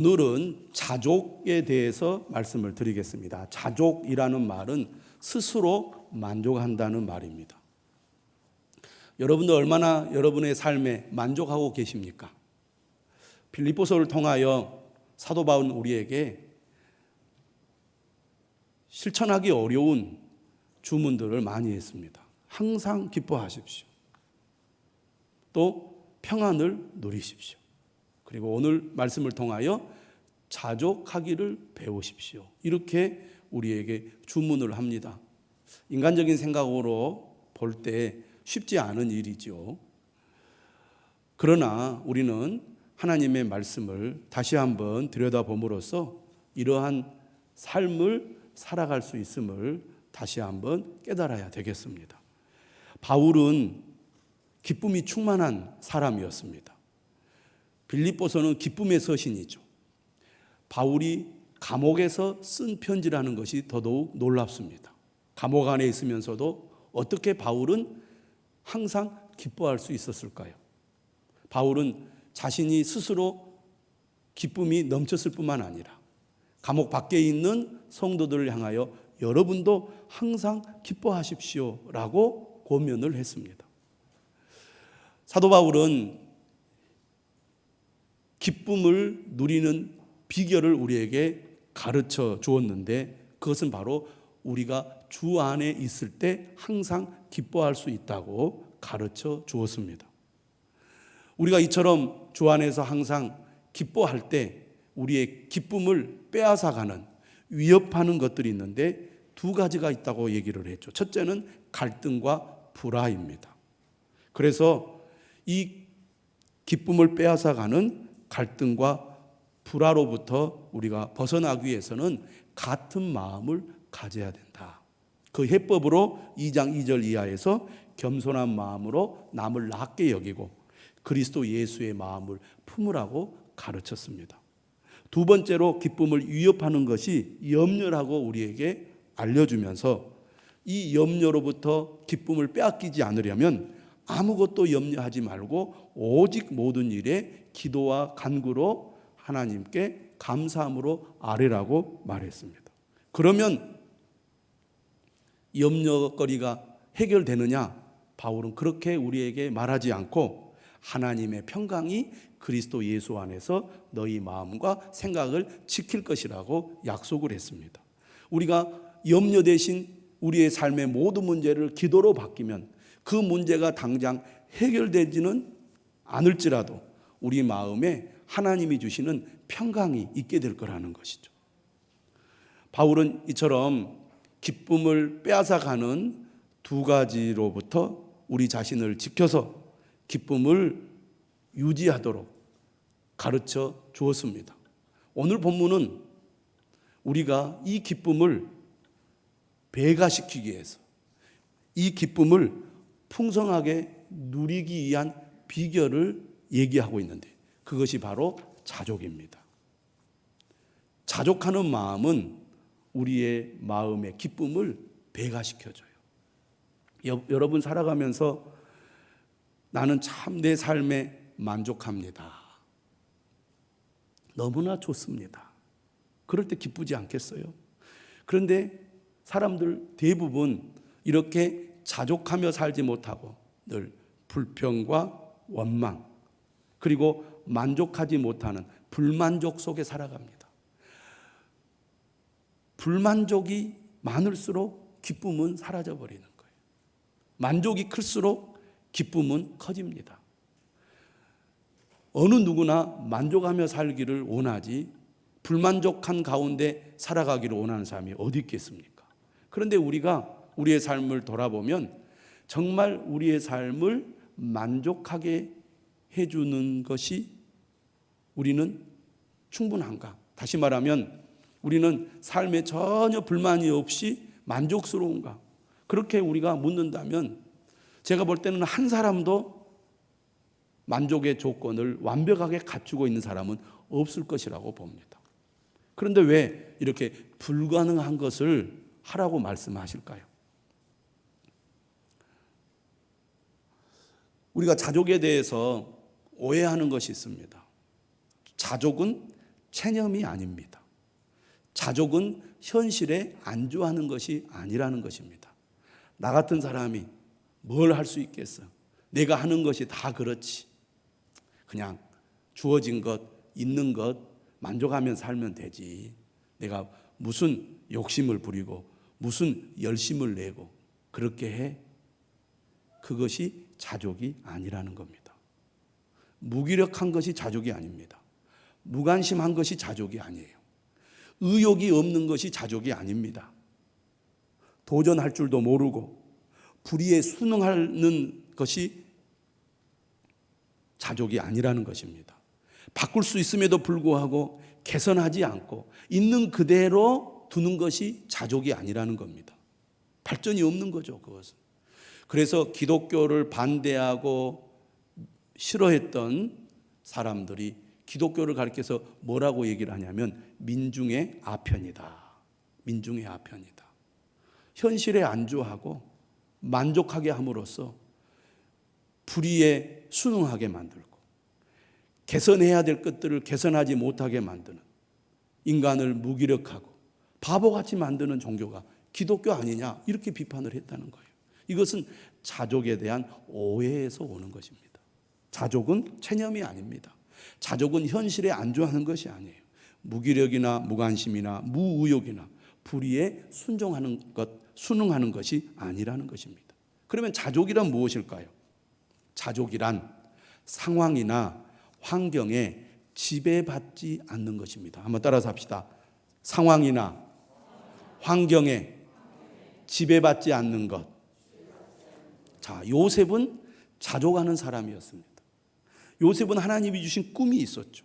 오늘은 자족에 대해서 말씀을 드리겠습니다. 자족이라는 말은 스스로 만족한다는 말입니다. 여러분들 얼마나 여러분의 삶에 만족하고 계십니까? 빌립보서를 통하여 사도 바울은 우리에게 실천하기 어려운 주문들을 많이 했습니다. 항상 기뻐하십시오. 또 평안을 누리십시오. 그리고 오늘 말씀을 통하여 자족하기를 배우십시오. 이렇게 우리에게 주문을 합니다. 인간적인 생각으로 볼 때 쉽지 않은 일이죠. 그러나 우리는 하나님의 말씀을 다시 한번 들여다봄으로써 이러한 삶을 살아갈 수 있음을 다시 한번 깨달아야 되겠습니다. 바울은 기쁨이 충만한 사람이었습니다. 빌립보서는 기쁨의 서신이죠. 바울이 감옥에서 쓴 편지라는 것이 더더욱 놀랍습니다. 감옥 안에 있으면서도 어떻게 바울은 항상 기뻐할 수 있었을까요? 바울은 자신이 스스로 기쁨이 넘쳤을 뿐만 아니라 감옥 밖에 있는 성도들을 향하여 여러분도 항상 기뻐하십시오라고 고면을 했습니다. 사도 바울은 기쁨을 누리는 비결을 우리에게 가르쳐 주었는데 그것은 바로 우리가 주 안에 있을 때 항상 기뻐할 수 있다고 가르쳐 주었습니다. 우리가 이처럼 주 안에서 항상 기뻐할 때 우리의 기쁨을 빼앗아가는 위협하는 것들이 있는데 두 가지가 있다고 얘기를 했죠. 첫째는 갈등과 불화입니다. 그래서 이 기쁨을 빼앗아가는 갈등과 불화로부터 우리가 벗어나기 위해서는 같은 마음을 가져야 된다. 그 해법으로 2장 2절 이하에서 겸손한 마음으로 남을 낮게 여기고 그리스도 예수의 마음을 품으라고 가르쳤습니다. 두 번째로 기쁨을 위협하는 것이 염려라고 우리에게 알려주면서 이 염려로부터 기쁨을 빼앗기지 않으려면 아무것도 염려하지 말고 오직 모든 일에 기도와 간구로 하나님께 감사함으로 아뢰라고 말했습니다. 그러면 염려거리가 해결되느냐? 바울은 그렇게 우리에게 말하지 않고 하나님의 평강이 그리스도 예수 안에서 너희 마음과 생각을 지킬 것이라고 약속을 했습니다. 우리가 염려 대신 우리의 삶의 모든 문제를 기도로 바뀌면 그 문제가 당장 해결되지는 않을지라도 우리 마음에 하나님이 주시는 평강이 있게 될 거라는 것이죠. 바울은 이처럼 기쁨을 빼앗아가는 두 가지로부터 우리 자신을 지켜서 기쁨을 유지하도록 가르쳐 주었습니다. 오늘 본문은 우리가 이 기쁨을 배가시키기 위해서 이 기쁨을 풍성하게 누리기 위한 비결을 얘기하고 있는데 그것이 바로 자족입니다. 자족하는 마음은 우리의 마음의 기쁨을 배가시켜줘요. 여, 여러분 살아가면서 나는 참 내 삶에 만족합니다. 너무나 좋습니다. 그럴 때 기쁘지 않겠어요? 그런데 사람들 대부분 이렇게 자족하며 살지 못하고 늘 불평과 원망 그리고 만족하지 못하는 불만족 속에 살아갑니다. 불만족이 많을수록 기쁨은 사라져 버리는 거예요. 만족이 클수록 기쁨은 커집니다. 어느 누구나 만족하며 살기를 원하지 불만족한 가운데 살아가기를 원하는 사람이 어디 있겠습니까? 그런데 우리가 우리의 삶을 돌아보면 정말 우리의 삶을 만족하게 해주는 것이 우리는 충분한가? 다시 말하면 우리는 삶에 전혀 불만이 없이 만족스러운가? 그렇게 우리가 묻는다면 제가 볼 때는 한 사람도 만족의 조건을 완벽하게 갖추고 있는 사람은 없을 것이라고 봅니다. 그런데 왜 이렇게 불가능한 것을 하라고 말씀하실까요? 우리가 자족에 대해서 오해하는 것이 있습니다. 자족은 체념이 아닙니다. 자족은 현실에 안주하는 것이 아니라는 것입니다. 나 같은 사람이 뭘 할 수 있겠어? 내가 하는 것이 다 그렇지. 그냥 주어진 것, 있는 것 만족하면 살면 되지. 내가 무슨 욕심을 부리고 무슨 열심을 내고 그렇게 해. 그것이 자족이 아니라는 겁니다. 무기력한 것이 자족이 아닙니다. 무관심한 것이 자족이 아니에요. 의욕이 없는 것이 자족이 아닙니다. 도전할 줄도 모르고 불의에 순응하는 것이 자족이 아니라는 것입니다. 바꿀 수 있음에도 불구하고 개선하지 않고 있는 그대로 두는 것이 자족이 아니라는 겁니다. 발전이 없는 거죠, 그것은. 그래서 기독교를 반대하고 싫어했던 사람들이 기독교를 가리켜서 뭐라고 얘기를 하냐면 민중의 아편이다. 민중의 아편이다. 현실에 안주하고 만족하게 함으로써 불의에 순응하게 만들고 개선해야 될 것들을 개선하지 못하게 만드는 인간을 무기력하고 바보같이 만드는 종교가 기독교 아니냐 이렇게 비판을 했다는 거예요. 이것은 자족에 대한 오해에서 오는 것입니다. 자족은 체념이 아닙니다. 자족은 현실에 안주하는 것이 아니에요. 무기력이나 무관심이나 무의욕이나 불의에 순종하는 것, 순응하는 것이 아니라는 것입니다. 그러면 자족이란 무엇일까요? 자족이란 상황이나 환경에 지배받지 않는 것입니다. 한번 따라서 합시다. 상황이나 환경에 지배받지 않는 것. 자, 요셉은 자족하는 사람이었습니다. 요셉은 하나님이 주신 꿈이 있었죠.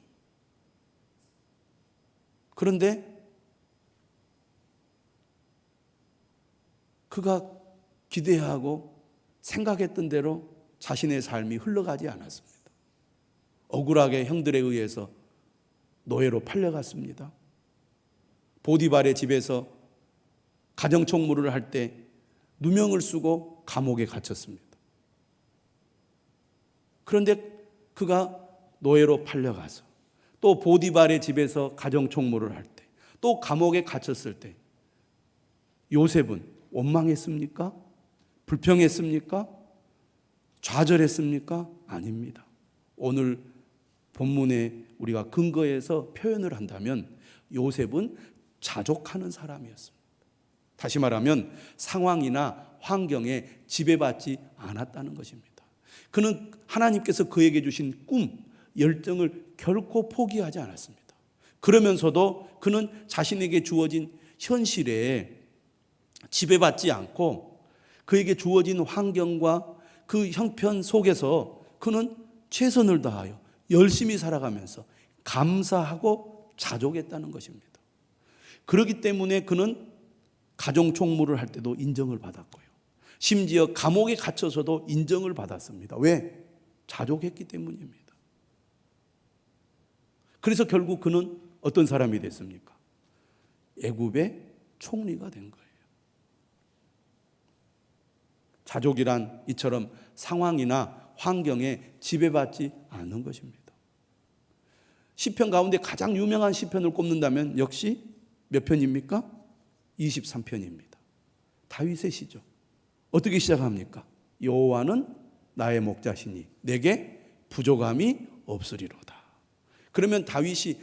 그런데 그가 기대하고 생각했던 대로 자신의 삶이 흘러가지 않았습니다. 억울하게 형들에 의해서 노예로 팔려갔습니다. 보디발의 집에서 가정총무를 할 때 누명을 쓰고 감옥에 갇혔습니다. 그런데 그가 노예로 팔려가서 또 보디발의 집에서 가정 총무를 할 때 또 감옥에 갇혔을 때 요셉은 원망했습니까? 불평했습니까? 좌절했습니까? 아닙니다. 오늘 본문에 우리가 근거해서 표현을 한다면 요셉은 자족하는 사람이었습니다. 다시 말하면 상황이나 환경에 지배받지 않았다는 것입니다. 그는 하나님께서 그에게 주신 꿈, 열정을 결코 포기하지 않았습니다. 그러면서도 그는 자신에게 주어진 현실에 지배받지 않고 그에게 주어진 환경과 그 형편 속에서 그는 최선을 다하여 열심히 살아가면서 감사하고 자족했다는 것입니다. 그렇기 때문에 그는 가정 총무를 할 때도 인정을 받았고요. 심지어 감옥에 갇혀서도 인정을 받았습니다. 왜? 자족했기 때문입니다. 그래서 결국 그는 어떤 사람이 됐습니까? 애굽의 총리가 된 거예요. 자족이란 이처럼 상황이나 환경에 지배받지 않는 것입니다. 시편 가운데 가장 유명한 시편을 꼽는다면 역시 몇 편입니까? 23편입니다. 다윗의 시죠. 어떻게 시작합니까? 여호와는 나의 목자시니 내게 부족함이 없으리로다. 그러면 다윗이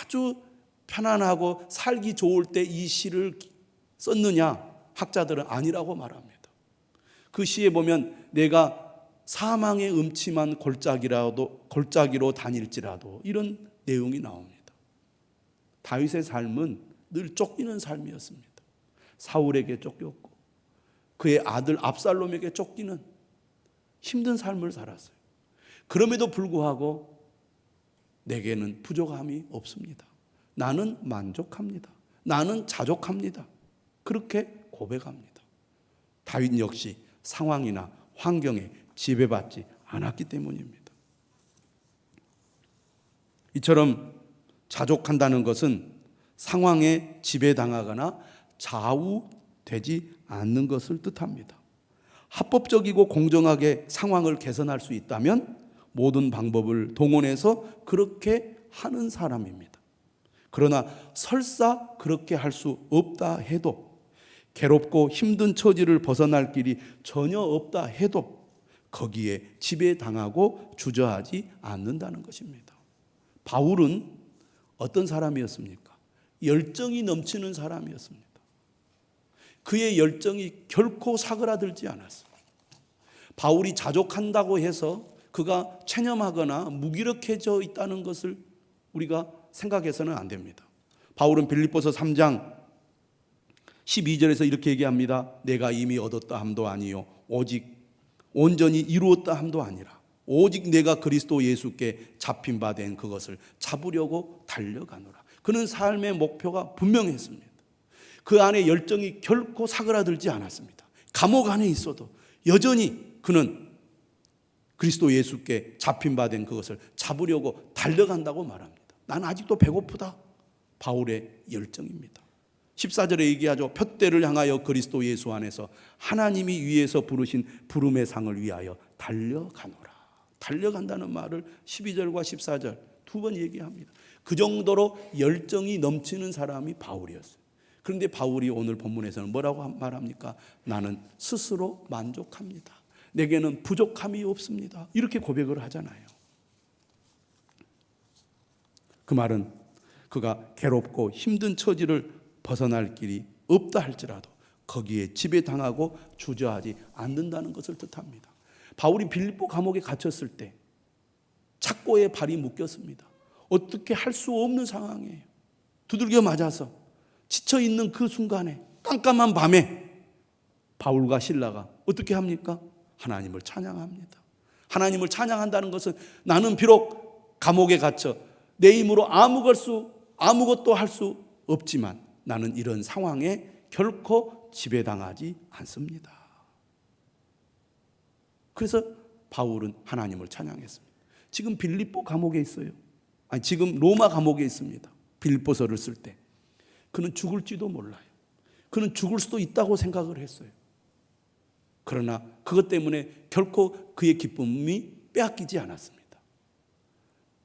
아주 편안하고 살기 좋을 때 이 시를 썼느냐? 학자들은 아니라고 말합니다. 그 시에 보면 내가 사망의 음침한 골짜기라도 골짜기로 다닐지라도 이런 내용이 나옵니다. 다윗의 삶은 늘 쫓기는 삶이었습니다. 사울에게 쫓겼고 그의 아들 압살롬에게 쫓기는 힘든 삶을 살았어요. 그럼에도 불구하고 내게는 부족함이 없습니다. 나는 만족합니다. 나는 자족합니다. 그렇게 고백합니다. 다윗 역시 상황이나 환경에 지배받지 않았기 때문입니다. 이처럼 자족한다는 것은 상황에 지배당하거나 좌우되지 않는 것을 뜻합니다. 합법적이고 공정하게 상황을 개선할 수 있다면 모든 방법을 동원해서 그렇게 하는 사람입니다. 그러나 설사 그렇게 할 수 없다 해도 괴롭고 힘든 처지를 벗어날 길이 전혀 없다 해도 거기에 지배당하고 주저하지 않는다는 것입니다. 바울은 어떤 사람이었습니까? 열정이 넘치는 사람이었습니다. 그의 열정이 결코 사그라들지 않았어요. 바울이 자족한다고 해서 그가 체념하거나 무기력해져 있다는 것을 우리가 생각해서는 안 됩니다. 바울은 빌립보서 3장 12절에서 이렇게 얘기합니다. 내가 이미 얻었다 함도 아니요 오직 온전히 이루었다 함도 아니라 오직 내가 그리스도 예수께 잡힌 바 된 그것을 잡으려고 달려가노라. 그는 삶의 목표가 분명했습니다. 그 안에 열정이 결코 사그라들지 않았습니다. 감옥 안에 있어도 여전히 그는 그리스도 예수께 잡힌 바 된 그것을 잡으려고 달려간다고 말합니다. 나는 아직도 배고프다. 바울의 열정입니다. 14절에 얘기하죠. 표대를 향하여 그리스도 예수 안에서 하나님이 위에서 부르신 부름의 상을 위하여 달려가노라. 달려간다는 말을 12절과 14절 두 번 얘기합니다. 그 정도로 열정이 넘치는 사람이 바울이었어요. 그런데 바울이 오늘 본문에서는 뭐라고 말합니까? 나는 스스로 만족합니다. 내게는 부족함이 없습니다. 이렇게 고백을 하잖아요. 그 말은 그가 괴롭고 힘든 처지를 벗어날 길이 없다 할지라도 거기에 지배당하고 주저하지 않는다는 것을 뜻합니다. 바울이 빌립보 감옥에 갇혔을 때 착고에 발이 묶였습니다. 어떻게 할 수 없는 상황이에요. 두들겨 맞아서 지쳐 있는 그 순간에 깜깜한 밤에 바울과 신라가 어떻게 합니까? 하나님을 찬양합니다. 하나님을 찬양한다는 것은 나는 비록 감옥에 갇혀 내 힘으로 아무것도 아무것도 할 수 없지만 나는 이런 상황에 결코 지배당하지 않습니다. 그래서 바울은 하나님을 찬양했습니다. 지금 빌립보 감옥에 있어요. 아니 지금 로마 감옥에 있습니다. 빌립보서를 쓸 때. 그는 죽을지도 몰라요. 그는 죽을 수도 있다고 생각을 했어요. 그러나 그것 때문에 결코 그의 기쁨이 빼앗기지 않았습니다.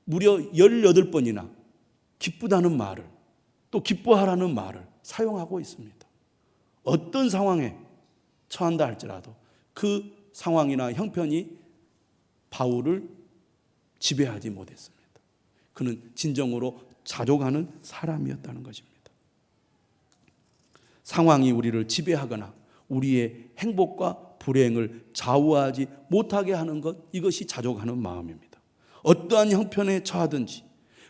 무려 18번이나 기쁘다는 말을 또 기뻐하라는 말을 사용하고 있습니다. 어떤 상황에 처한다 할지라도 그 상황이나 형편이 바울을 지배하지 못했습니다. 그는 진정으로 자족하는 사람이었다는 것입니다. 상황이 우리를 지배하거나 우리의 행복과 불행을 좌우하지 못하게 하는 것 이것이 자족하는 마음입니다. 어떠한 형편에 처하든지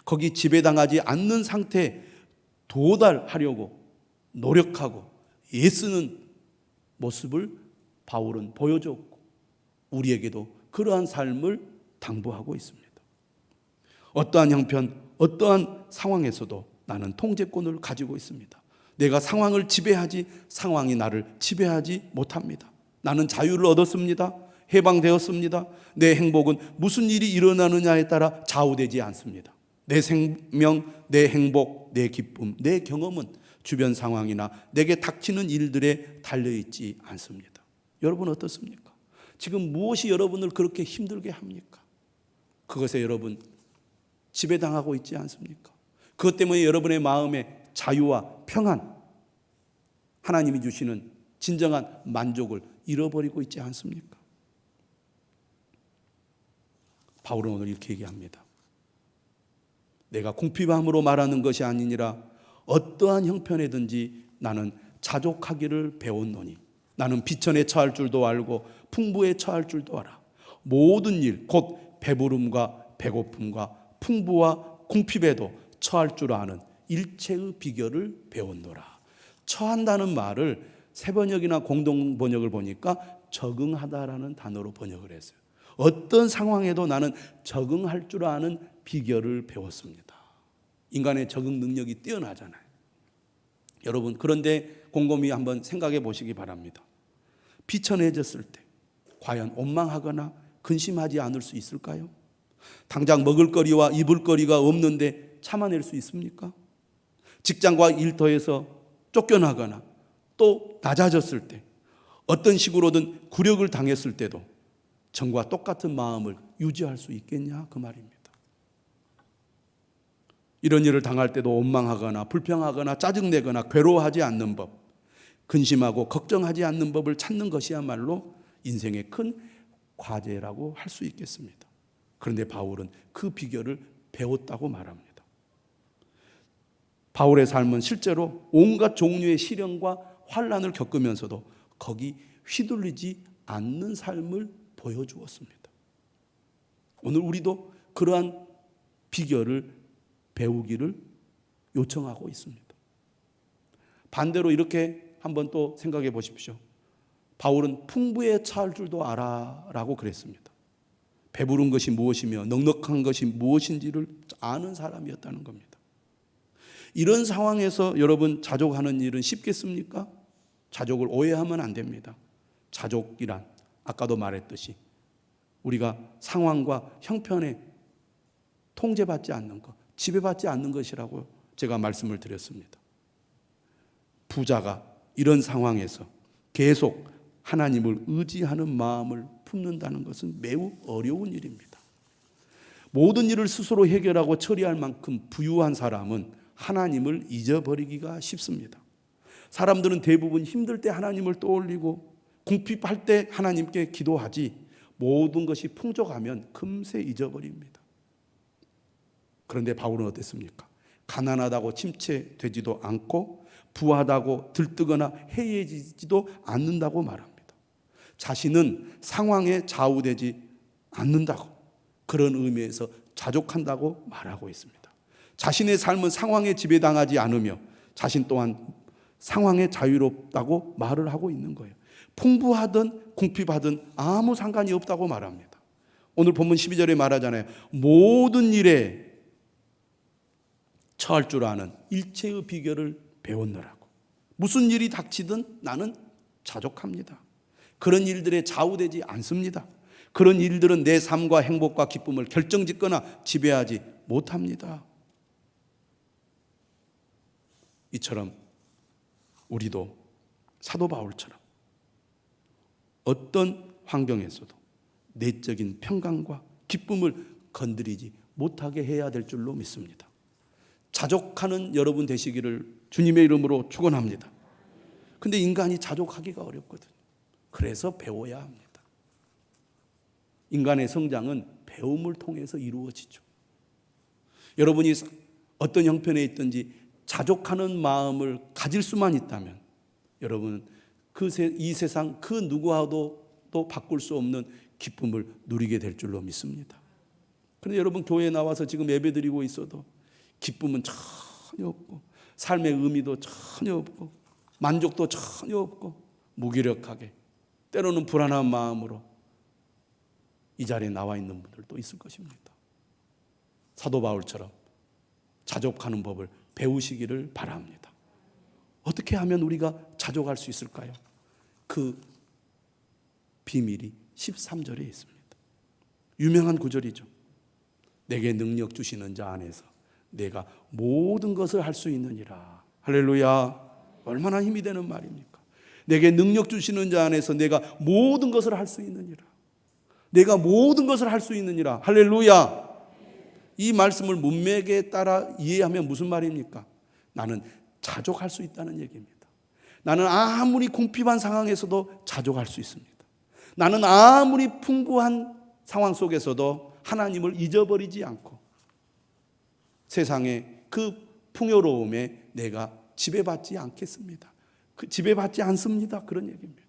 거기 지배당하지 않는 상태에 도달하려고 노력하고 애쓰는 모습을 바울은 보여줬고 우리에게도 그러한 삶을 당부하고 있습니다. 어떠한 형편, 어떠한 상황에서도 나는 통제권을 가지고 있습니다. 내가 상황을 지배하지 상황이 나를 지배하지 못합니다. 나는 자유를 얻었습니다. 해방되었습니다. 내 행복은 무슨 일이 일어나느냐에 따라 좌우되지 않습니다. 내 생명, 내 행복, 내 기쁨, 내 경험은 주변 상황이나 내게 닥치는 일들에 달려있지 않습니다. 여러분 어떻습니까? 지금 무엇이 여러분을 그렇게 힘들게 합니까? 그것에 여러분 지배당하고 있지 않습니까? 그것 때문에 여러분의 마음에 자유와 평안, 하나님이 주시는 진정한 만족을 잃어버리고 있지 않습니까? 바울은 오늘 이렇게 얘기합니다. 내가 궁핍함으로 말하는 것이 아니니라 어떠한 형편에든지 나는 자족하기를 배웠노니 나는 비천에 처할 줄도 알고 풍부에 처할 줄도 알아 모든 일 곧 배부름과 배고픔과 풍부와 궁핍에도 처할 줄 아는 일체의 비결을 배웠노라 처한다는 말을 세 번역이나 공동 번역을 보니까 적응하다라는 단어로 번역을 했어요. 어떤 상황에도 나는 적응할 줄 아는 비결을 배웠습니다. 인간의 적응 능력이 뛰어나잖아요. 여러분, 그런데 곰곰이 한번 생각해 보시기 바랍니다. 비천해졌을 때, 과연 원망하거나 근심하지 않을 수 있을까요? 당장 먹을 거리와 입을 거리가 없는데 참아낼 수 있습니까? 직장과 일터에서 쫓겨나거나 또 낮아졌을 때, 어떤 식으로든 굴욕을 당했을 때도 전과 똑같은 마음을 유지할 수 있겠냐 그 말입니다. 이런 일을 당할 때도 원망하거나 불평하거나 짜증내거나 괴로워하지 않는 법, 근심하고 걱정하지 않는 법을 찾는 것이야말로 인생의 큰 과제라고 할 수 있겠습니다. 그런데 바울은 그 비결을 배웠다고 말합니다. 바울의 삶은 실제로 온갖 종류의 시련과 환란을 겪으면서도 거기 휘둘리지 않는 삶을 보여주었습니다. 오늘 우리도 그러한 비결을 배우기를 요청하고 있습니다. 반대로 이렇게 한번 또 생각해 보십시오. 바울은 풍부에 처할 줄도 알아 라고 그랬습니다. 배부른 것이 무엇이며 넉넉한 것이 무엇인지를 아는 사람이었다는 겁니다. 이런 상황에서 여러분 자족하는 일은 쉽겠습니까? 자족을 오해하면 안 됩니다. 자족이란 아까도 말했듯이 우리가 상황과 형편에 통제받지 않는 것, 지배받지 않는 것이라고 제가 말씀을 드렸습니다. 부자가 이런 상황에서 계속 하나님을 의지하는 마음을 품는다는 것은 매우 어려운 일입니다. 모든 일을 스스로 해결하고 처리할 만큼 부유한 사람은 하나님을 잊어버리기가 쉽습니다. 사람들은 대부분 힘들 때 하나님을 떠올리고 궁핍할 때 하나님께 기도하지 모든 것이 풍족하면 금세 잊어버립니다. 그런데 바울은 어땠습니까? 가난하다고 침체되지도 않고 부하다고 들뜨거나 해이해지지도 않는다고 말합니다. 자신은 상황에 좌우되지 않는다고 그런 의미에서 자족한다고 말하고 있습니다. 자신의 삶은 상황에 지배당하지 않으며 자신 또한 상황에 자유롭다고 말을 하고 있는 거예요. 풍부하든 궁핍하든 아무 상관이 없다고 말합니다. 오늘 본문 12절에 말하잖아요. 모든 일에 처할 줄 아는 일체의 비결을 배웠노라고. 무슨 일이 닥치든 나는 자족합니다. 그런 일들에 좌우되지 않습니다. 그런 일들은 내 삶과 행복과 기쁨을 결정짓거나 지배하지 못합니다. 이처럼 우리도 사도 바울처럼 어떤 환경에서도 내적인 평강과 기쁨을 건드리지 못하게 해야 될 줄로 믿습니다. 자족하는 여러분 되시기를 주님의 이름으로 축원합니다. 근데 인간이 자족하기가 어렵거든요. 그래서 배워야 합니다. 인간의 성장은 배움을 통해서 이루어지죠. 여러분이 어떤 형편에 있든지 자족하는 마음을 가질 수만 있다면 여러분 그 이 세상 그 누구와도 또 바꿀 수 없는 기쁨을 누리게 될 줄로 믿습니다. 그런데 여러분 교회에 나와서 지금 예배드리고 있어도 기쁨은 전혀 없고 삶의 의미도 전혀 없고 만족도 전혀 없고 무기력하게 때로는 불안한 마음으로 이 자리에 나와 있는 분들도 있을 것입니다. 사도 바울처럼 자족하는 법을 배우시기를 바랍니다. 어떻게 하면 우리가 자족할 수 있을까요? 그 비밀이 13절에 있습니다. 유명한 구절이죠. 내게 능력 주시는 자 안에서 내가 모든 것을 할 수 있느니라. 할렐루야. 얼마나 힘이 되는 말입니까? 내게 능력 주시는 자 안에서 내가 모든 것을 할 수 있느니라. 내가 모든 것을 할 수 있느니라. 할렐루야. 이 말씀을 문맥에 따라 이해하면 무슨 말입니까? 나는 자족할 수 있다는 얘기입니다. 나는 아무리 궁핍한 상황에서도 자족할 수 있습니다. 나는 아무리 풍부한 상황 속에서도 하나님을 잊어버리지 않고 세상의 그 풍요로움에 내가 지배받지 않겠습니다. 그 지배받지 않습니다. 그런 얘기입니다.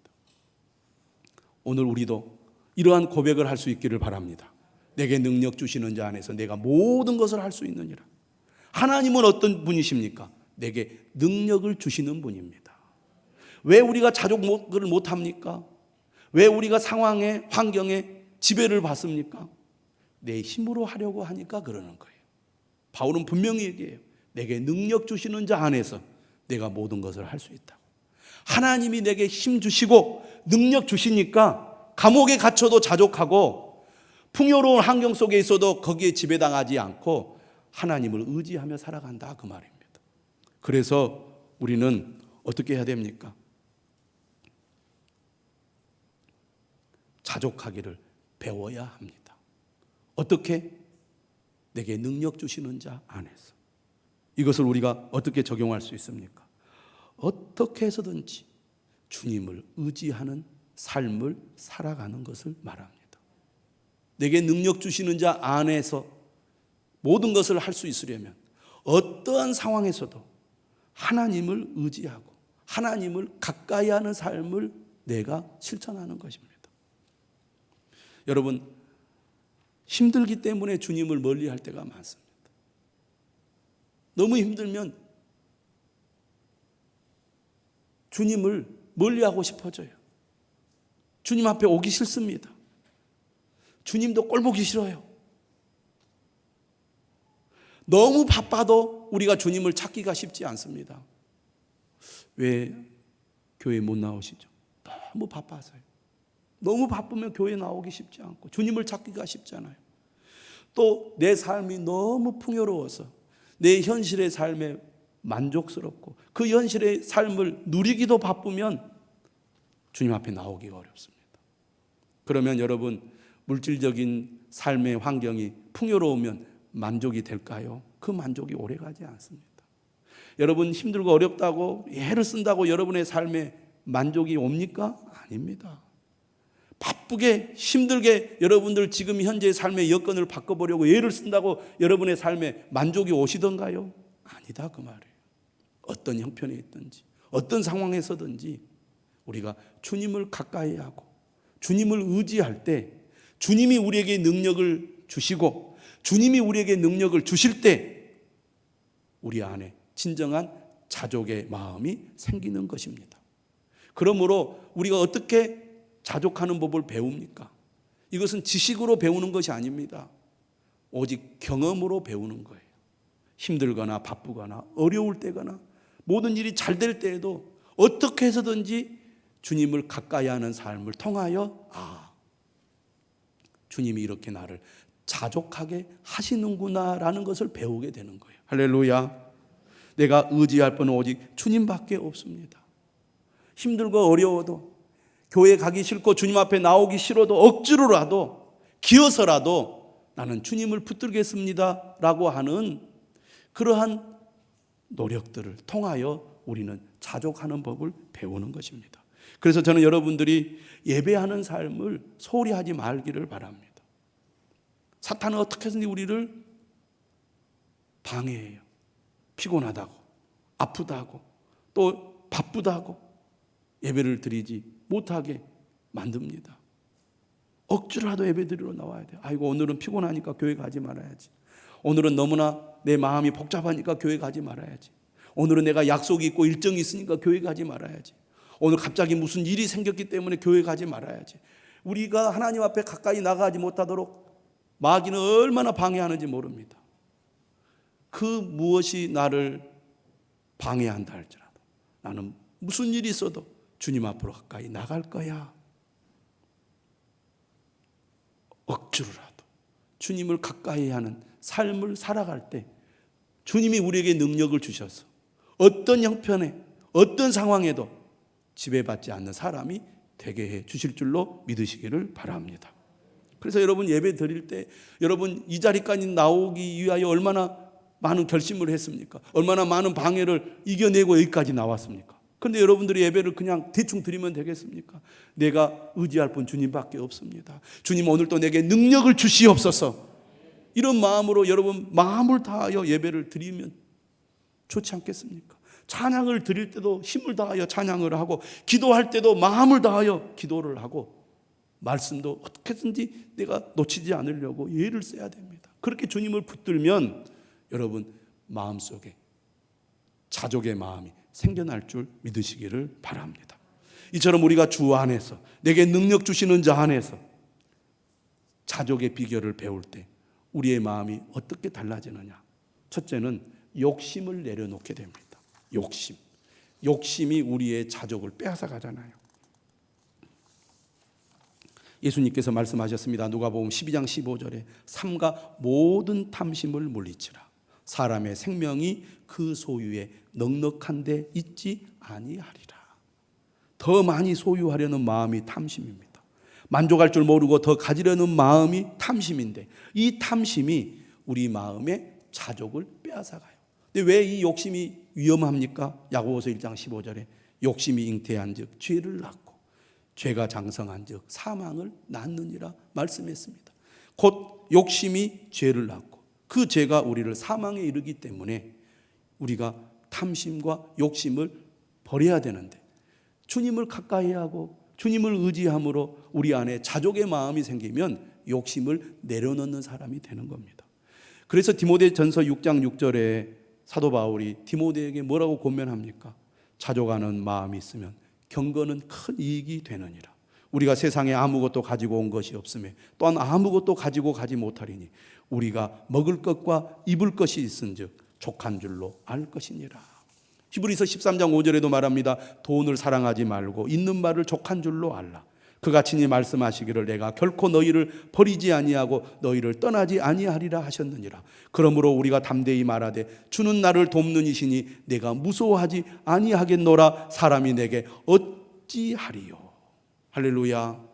오늘 우리도 이러한 고백을 할 수 있기를 바랍니다. 내게 능력 주시는 자 안에서 내가 모든 것을 할 수 있느니라. 하나님은 어떤 분이십니까? 내게 능력을 주시는 분입니다. 왜 우리가 자족을 못 합니까? 왜 우리가 상황에 환경에 지배를 받습니까? 내 힘으로 하려고 하니까 그러는 거예요. 바울은 분명히 얘기해요. 내게 능력 주시는 자 안에서 내가 모든 것을 할 수 있다. 하나님이 내게 힘 주시고 능력 주시니까 감옥에 갇혀도 자족하고 풍요로운 환경 속에 있어도 거기에 지배당하지 않고 하나님을 의지하며 살아간다 그 말입니다. 그래서 우리는 어떻게 해야 됩니까? 자족하기를 배워야 합니다. 어떻게? 내게 능력 주시는 자 안에서. 이것을 우리가 어떻게 적용할 수 있습니까? 어떻게 해서든지 주님을 의지하는 삶을 살아가는 것을 말합니다. 내게 능력 주시는 자 안에서 모든 것을 할 수 있으려면 어떠한 상황에서도 하나님을 의지하고 하나님을 가까이 하는 삶을 내가 실천하는 것입니다. 여러분, 힘들기 때문에 주님을 멀리 할 때가 많습니다. 너무 힘들면 주님을 멀리 하고 싶어져요. 주님 앞에 오기 싫습니다. 주님도 꼴보기 싫어요. 너무 바빠도 우리가 주님을 찾기가 쉽지 않습니다. 왜 교회 못 나오시죠? 너무 바빠서요. 너무 바쁘면 교회 나오기 쉽지 않고 주님을 찾기가 쉽잖아요. 또 내 삶이 너무 풍요로워서 내 현실의 삶에 만족스럽고 그 현실의 삶을 누리기도 바쁘면 주님 앞에 나오기가 어렵습니다. 그러면 여러분 물질적인 삶의 환경이 풍요로우면 만족이 될까요? 그 만족이 오래 가지 않습니다. 여러분 힘들고 어렵다고 애를 쓴다고 여러분의 삶에 만족이 옵니까? 아닙니다. 바쁘게 힘들게 여러분들 지금 현재 삶의 여건을 바꿔보려고 애를 쓴다고 여러분의 삶에 만족이 오시던가요? 아니다 그 말이에요. 어떤 형편에 있든지 어떤 상황에서든지 우리가 주님을 가까이 하고 주님을 의지할 때 주님이 우리에게 능력을 주시고 주님이 우리에게 능력을 주실 때 우리 안에 진정한 자족의 마음이 생기는 것입니다. 그러므로 우리가 어떻게 자족하는 법을 배웁니까? 이것은 지식으로 배우는 것이 아닙니다. 오직 경험으로 배우는 거예요. 힘들거나 바쁘거나 어려울 때거나 모든 일이 잘 될 때에도 어떻게 해서든지 주님을 가까이 하는 삶을 통하여 아 주님이 이렇게 나를 자족하게 하시는구나라는 것을 배우게 되는 거예요. 할렐루야. 내가 의지할 분은 오직 주님밖에 없습니다. 힘들고 어려워도 교회 가기 싫고 주님 앞에 나오기 싫어도 억지로라도 기어서라도 나는 주님을 붙들겠습니다라고 하는 그러한 노력들을 통하여 우리는 자족하는 법을 배우는 것입니다. 그래서 저는 여러분들이 예배하는 삶을 소홀히 하지 말기를 바랍니다. 사탄은 어떻게든지 우리를 방해해요. 피곤하다고, 아프다고, 또 바쁘다고 예배를 드리지 못하게 만듭니다. 억지로라도 예배 드리러 나와야 돼요. 아이고, 오늘은 피곤하니까 교회 가지 말아야지. 오늘은 너무나 내 마음이 복잡하니까 교회 가지 말아야지. 오늘은 내가 약속이 있고 일정이 있으니까 교회 가지 말아야지. 오늘 갑자기 무슨 일이 생겼기 때문에 교회 가지 말아야지. 우리가 하나님 앞에 가까이 나가지 못하도록 마귀는 얼마나 방해하는지 모릅니다. 그 무엇이 나를 방해한다 할지라도 나는 무슨 일이 있어도 주님 앞으로 가까이 나갈 거야. 억지로라도 주님을 가까이 하는 삶을 살아갈 때 주님이 우리에게 능력을 주셔서 어떤 형편에 어떤 상황에도 지배받지 않는 사람이 되게 해 주실 줄로 믿으시기를 바랍니다. 그래서 여러분 예배 드릴 때 여러분 이 자리까지 나오기 위하여 얼마나 많은 결심을 했습니까? 얼마나 많은 방해를 이겨내고 여기까지 나왔습니까? 그런데 여러분들이 예배를 그냥 대충 드리면 되겠습니까? 내가 의지할 분 주님밖에 없습니다. 주님 오늘 또 내게 능력을 주시옵소서. 이런 마음으로 여러분 마음을 다하여 예배를 드리면 좋지 않겠습니까? 찬양을 드릴 때도 힘을 다하여 찬양을 하고 기도할 때도 마음을 다하여 기도를 하고 말씀도 어떻게든지 내가 놓치지 않으려고 예를 써야 됩니다. 그렇게 주님을 붙들면 여러분 마음속에 자족의 마음이 생겨날 줄 믿으시기를 바랍니다. 이처럼 우리가 주 안에서 내게 능력 주시는 자 안에서 자족의 비결을 배울 때 우리의 마음이 어떻게 달라지느냐? 첫째는 욕심을 내려놓게 됩니다. 욕심. 욕심이 우리의 자족을 빼앗아 가잖아요. 예수님께서 말씀하셨습니다. 누가복음 12장 15절에 삼가 모든 탐심을 물리치라. 사람의 생명이 그 소유에 넉넉한데 있지 아니하리라. 더 많이 소유하려는 마음이 탐심입니다. 만족할 줄 모르고 더 가지려는 마음이 탐심인데 이 탐심이 우리 마음의 자족을 빼앗아가요. 근데 왜 이 욕심이 위험합니까? 야고보서 1장 15절에 욕심이 잉태한즉 죄를 낳고 죄가 장성한즉 사망을 낳느니라 말씀했습니다. 곧 욕심이 죄를 낳고 그 죄가 우리를 사망에 이르기 때문에 우리가 탐심과 욕심을 버려야 되는데 주님을 가까이 하고 주님을 의지함으로 우리 안에 자족의 마음이 생기면 욕심을 내려놓는 사람이 되는 겁니다. 그래서 디모데 전서 6장 6절에 사도 바울이 디모데에게 뭐라고 권면합니까? 자족하는 마음이 있으면 경건은 큰 이익이 되느니라. 우리가 세상에 아무것도 가지고 온 것이 없음에 또한 아무것도 가지고 가지 못하리니 우리가 먹을 것과 입을 것이 있은즉 족한 줄로 알 것이니라. 히브리서 13장 5절에도 말합니다. 돈을 사랑하지 말고 있는 말을 족한 줄로 알라. 그가 친히 말씀하시기를 내가 결코 너희를 버리지 아니하고 너희를 떠나지 아니하리라 하셨느니라. 그러므로 우리가 담대히 말하되 주는 나를 돕는 이시니 내가 무서워하지 아니하겠노라. 사람이 내게 어찌하리요. 할렐루야.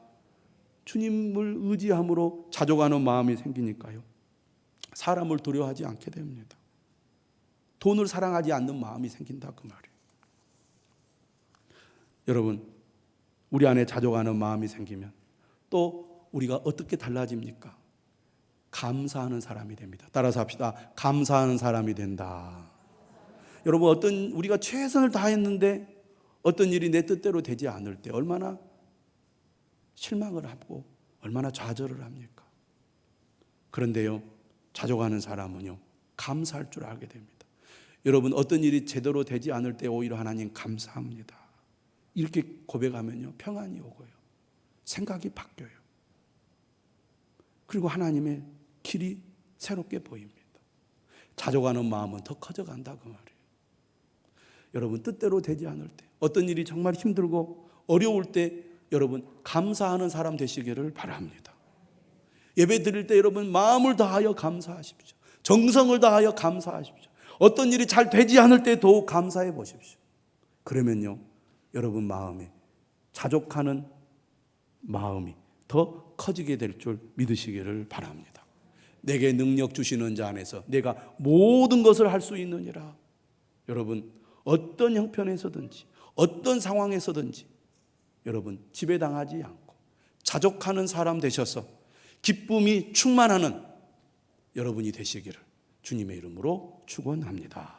주님을 의지함으로 자족하는 마음이 생기니까요. 사람을 두려워하지 않게 됩니다. 돈을 사랑하지 않는 마음이 생긴다 그 말이에요. 여러분, 우리 안에 자족하는 마음이 생기면 또 우리가 어떻게 달라집니까? 감사하는 사람이 됩니다. 따라서 합시다. 감사하는 사람이 된다. 여러분 어떤 우리가 최선을 다했는데 어떤 일이 내 뜻대로 되지 않을 때 얼마나 실망을 하고 얼마나 좌절을 합니까? 그런데요. 자족하는 사람은요. 감사할 줄 알게 됩니다. 여러분 어떤 일이 제대로 되지 않을 때 오히려 하나님 감사합니다. 이렇게 고백하면요 평안이 오고요 생각이 바뀌어요. 그리고 하나님의 길이 새롭게 보입니다. 자족하는 마음은 더 커져간다 그 말이에요. 여러분 뜻대로 되지 않을 때 어떤 일이 정말 힘들고 어려울 때 여러분 감사하는 사람 되시기를 바랍니다. 예배 드릴 때 여러분 마음을 다하여 감사하십시오. 정성을 다하여 감사하십시오. 어떤 일이 잘 되지 않을 때 더욱 감사해 보십시오. 그러면요, 여러분 마음에 자족하는 마음이 더 커지게 될 줄 믿으시기를 바랍니다. 내게 능력 주시는 자 안에서 내가 모든 것을 할 수 있느니라. 여러분, 어떤 형편에서든지, 어떤 상황에서든지, 여러분, 지배당하지 않고 자족하는 사람 되셔서 기쁨이 충만하는 여러분이 되시기를 주님의 이름으로 축원합니다.